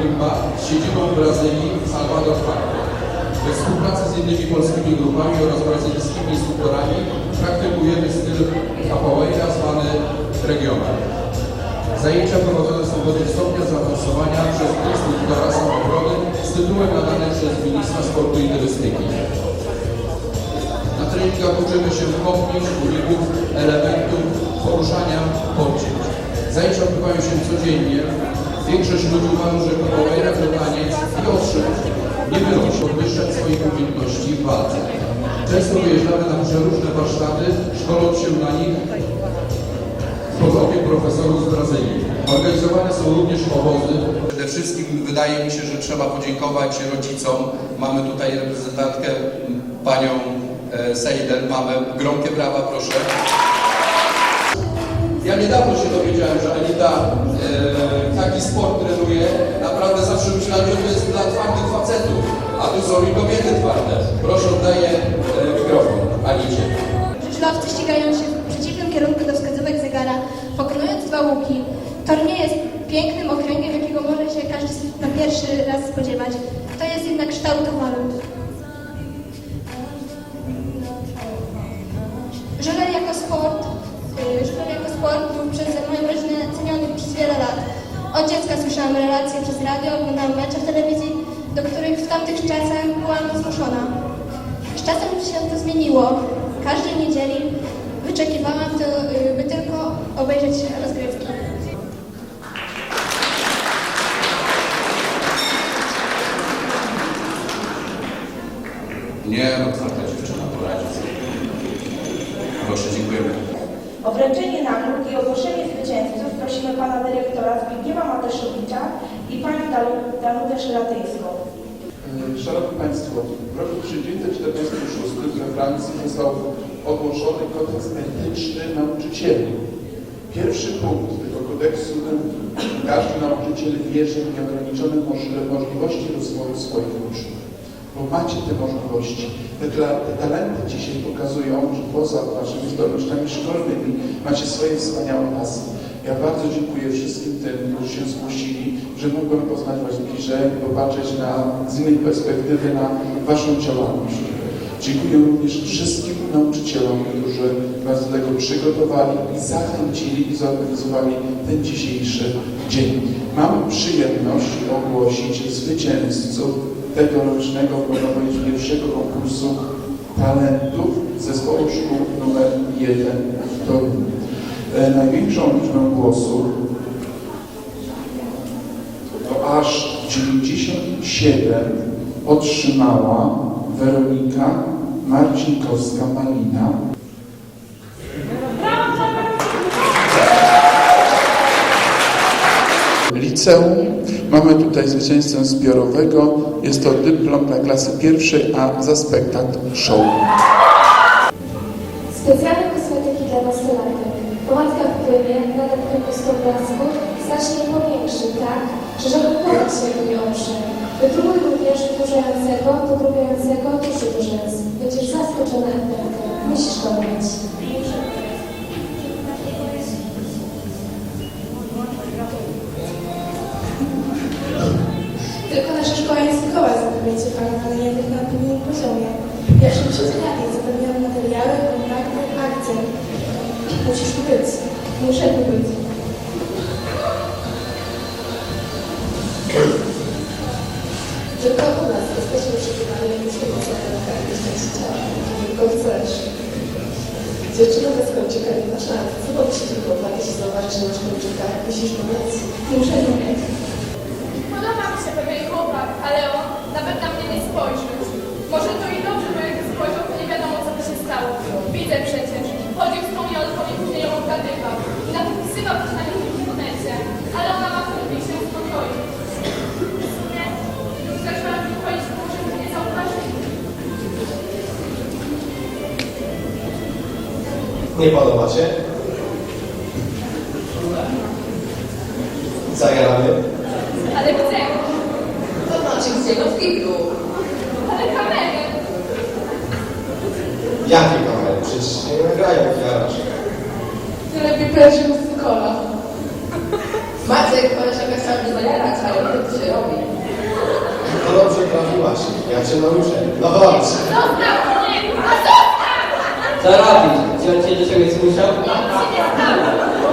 Z siedzibą w Brazylii Salvador Parque. We współpracy z innymi polskimi grupami oraz brazylijskimi instruktorami praktykujemy styl capoeira zwany regional. Zajęcia prowadzone są według stopnia zaawansowania przez instruktora samobrony z tytułem nadanym przez ministra sportu i turystyki. Na treningach uczymy się kopnięć, ulików, elementów, poruszania, podcięć. Zajęcia odbywają się codziennie. Większość ludzi uważa, że capoeira to taniec i owszem, nie wyrobi podwyższać swoich umiejętności w walce. Często wyjeżdżamy na przeróżne warsztaty, szkoląc się na nich pod okiem profesorów z Brazylii. Organizowane są również obozy. Przede wszystkim wydaje mi się, że trzeba podziękować rodzicom. Mamy tutaj reprezentantkę panią e, Sejden. Mamy gromkie brawa, proszę. Ja niedawno się dowiedziałem, że Anita są i kobiety twarde. Proszę, oddaję e, mikrofon Anicie. Żużlowcy ścigają się w przeciwnym kierunku do wskazówek zegara, pokonując dwa łuki. Nie jest pięknym okręgiem, jakiego może się każdy na pierwszy raz spodziewać. To jest jednak kształtowany. Żużel jako sport, y, żużel jako sport był przez moją rodzinę ceniony przez wiele lat. Od dziecka słyszałam relacje przez radio, oglądałam mecze w telewizji, do których w tamtych czasach byłam zmuszona. Z czasem się to zmieniło. Każdej niedzieli wyczekiwałam, to, y, by tylko obejrzeć rozgrywki. Nie, no twarda dziewczyna poradzi. Proszę, dziękujemy. O wręczenie nagród i ogłoszenie zwycięzców prosimy pana dyrektora Zbigniewa Mateszowicza i panią Dalu- Danutę Szelatyńską. E, Szanowni Państwo, w roku 1946 we Francji został ogłoszony kodeks etyczny nauczycieli. Pierwszy punkt tego kodeksu każdy nauczyciel wie, że nieograniczone możli- możliwości rozwoju swoich uczniów. Bo macie te możliwości. Te, te talenty dzisiaj pokazują, że poza waszymi zdolnościami szkolnymi macie swoje wspaniałe pasje. Ja bardzo dziękuję wszystkim tym, którzy się zgłosili, że mogłem poznać Was bliżej, popatrzeć na, z innej perspektywy na Waszą działalność. Dziękuję również wszystkim nauczycielom, którzy Was do tego przygotowali i zachęcili i zorganizowali ten dzisiejszy dzień. Mam przyjemność ogłosić zwycięzców tegorocznego, można powiedzieć, pierwszego konkursu talentów zespołu szkół numer 1 w Toruniu. E, największą liczbę głosów to aż 97 otrzymała Weronika Marcinkowska-Malina. Liceum. Mamy tutaj zwycięzcę zbiorowego. Jest to dyplom dla klasy pierwszej, a za spektakl show. Specjalne kosmetyki dla nastolatek. Pomadka w płynie, nadal kręgosłup blasku znacznie powiększy, tak, że żaden płat się nie oprze. Wypróbuj również wydłużającego, pogrubiającego do rzęs. Będziesz zaskoczona efektem. Musisz to mieć. Nasza szkoła językowa zapewnia Ci pan język na odpowiednim poziomie. Pierwszym przeczytanie zapewniamy materiały, kontakty, akcent. Musisz tu być. Muszę tu być. Tylko u nas jesteśmy przygotowani do świetnego Tylko chcesz. Dziewczyna bez kończyka nie ma szans. Co się tylko jeśli zauważysz, że masz kończyka? Musisz pomóc. Muszę być. Podoba mi się pewien chłopak, ale on nawet na mnie nie spojrzy. Może to i dobrze, bo jak spojrzał, to nie wiadomo, co by się stało. Widzę przecież. Chodził z tą Jolką i później ją obgadywał. I nawet wpisywał coś na nim internecie. Ale ona ma i się uspokoi. W sumie, zaczęłam niepokoić, bo może mnie nie. Nie podoba się? Zagramy. Ale gdzie? To znaczy gdzie? No w kiblu. Ale kamery. Jakie kamery? Przecież nie nagrają. Ty lepiej pleży z kola. Maciek, koleżanka chciała mnie zajarać, ale nie co się robi. To dobrze trafiłaś. Ja cię nauczę. No chodź. Co robić? Czy on cię do czegoś zmuszał?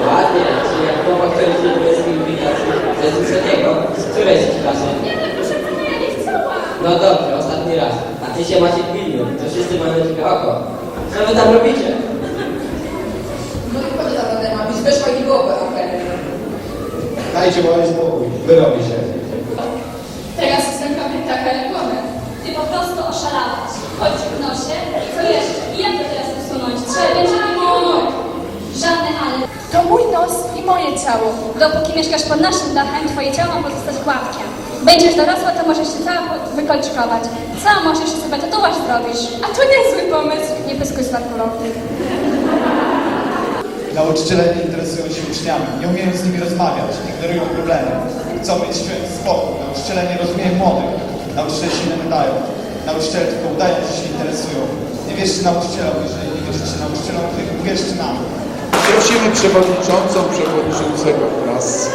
Ładnie, czyli jak chłopak chce się bez invitacji ze Zusekiego, z której z klasy? Nie no, proszę pana, ja nie chciałam. No dobrze, ostatni raz. A ty się macie pilnu, to wszyscy mają ciebie oko. Co wy tam robicie? No i chodź za ma być weszła i głowę, okej. Dajcie moje spokój. Wyrobi się. Teraz jestem taka jak one. Ty po prostu oszalałaś. Chodź w nosie i co jeszcze? I jak to teraz usunąć? Trzeba będzie pilnować. Żadne ale. To mój nos i moje ciało. Dopóki mieszkasz pod naszym dachem, twoje ciało ma pozostać gładkiem. Będziesz dorosła, to możesz się cała wykolczkować. Co, możesz sobie tatuaż zrobić. A to niezły pomysł. Nie pyskuj smarkulowy. Nauczyciele nie interesują się uczniami, nie umieją z nimi rozmawiać, ignorują problemy. Chcą mieć spokój. Nauczyciele nie rozumieją młodych. Nauczyciele się nie nadają. Nauczyciele tylko udają, że się interesują. Nie wierzcie nauczycielom, jeżeli nie wierzycie nauczycielom, to wierzcie nam. Prosimy przewodniczącą, przewodniczącego klas.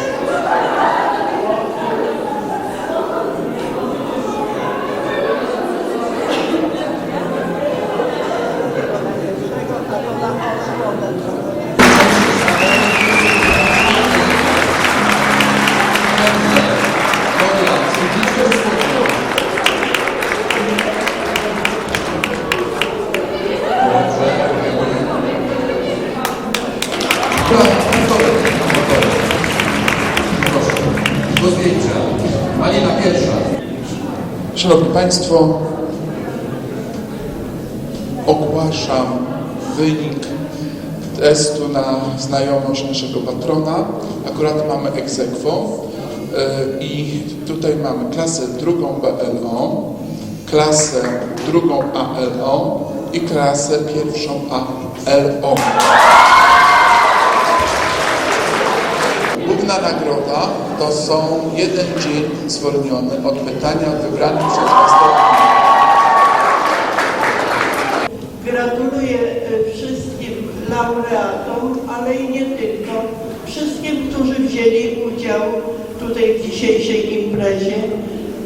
Dobra, do zdjęcia. Malina pierwsza. Szanowni Państwo, ogłaszam wynik testu na znajomość naszego patrona. Akurat mamy egzekwo yy, i tutaj mamy klasę drugą BLO, klasę drugą ALO i klasę pierwszą ALO. Nagroda to są jeden dzień zwolniony od pytania wybranych przez następnych. Gratuluję e, wszystkim laureatom, ale i nie tylko. Wszystkim, którzy wzięli udział tutaj w dzisiejszej imprezie,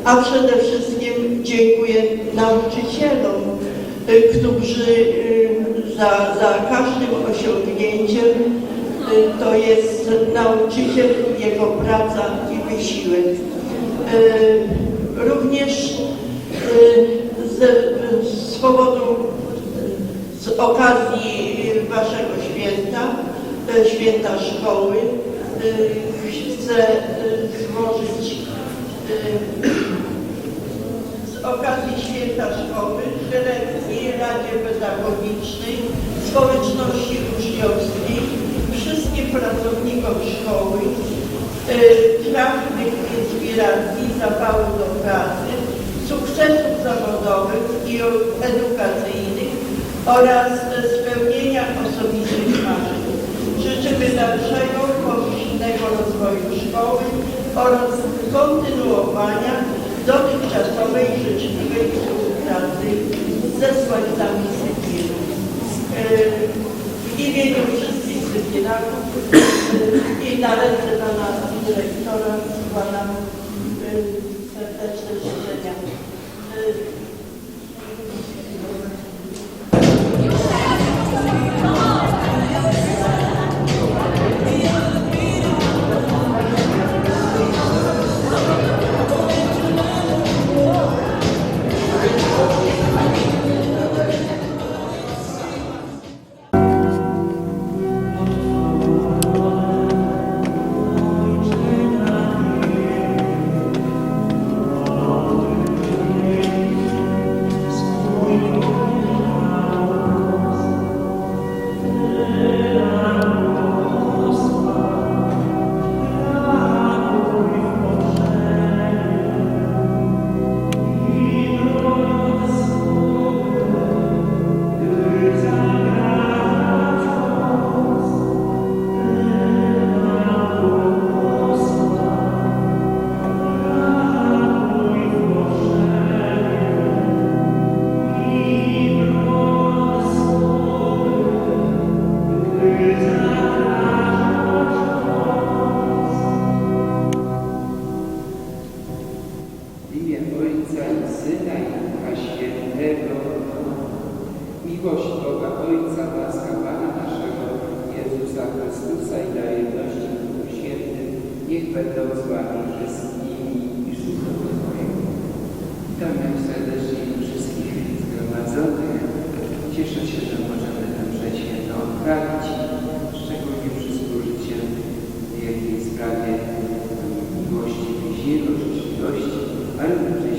a przede wszystkim dziękuję nauczycielom, e, którzy e, za, za każdym osiągnięciem to jest nauczyciel, jego praca i wysiłek. E, Również e, z, powodu z okazji Waszego święta, e, święta szkoły, chcę złożyć z okazji święta szkoły dyrekcji, Radzie Pedagogicznej, społeczności pracownikom szkoły trafnych inspiracji, zapału do pracy, sukcesów zawodowych i edukacyjnych oraz spełnienia osobistych marzeń. Życzymy dalszego pomyślnego rozwoju szkoły oraz kontynuowania dotychczasowej życzliwej współpracy ze słońcami Sypiru. W imieniu wszystkich E, i na ręce pana dyrektora składam Boga Ojca, łaska Pana naszego Jezusa Chrystusa i na Duchu Świętym niech będą z Wami wszystkimi i wszystkiego mojego. Witam tak serdecznie wszystkich zgromadzonych. Cieszę się, że możemy tę przeświętą odprawić, szczególnie przysłużyć się w jakiej sprawie miłości bliźniego, życzliwości, ale również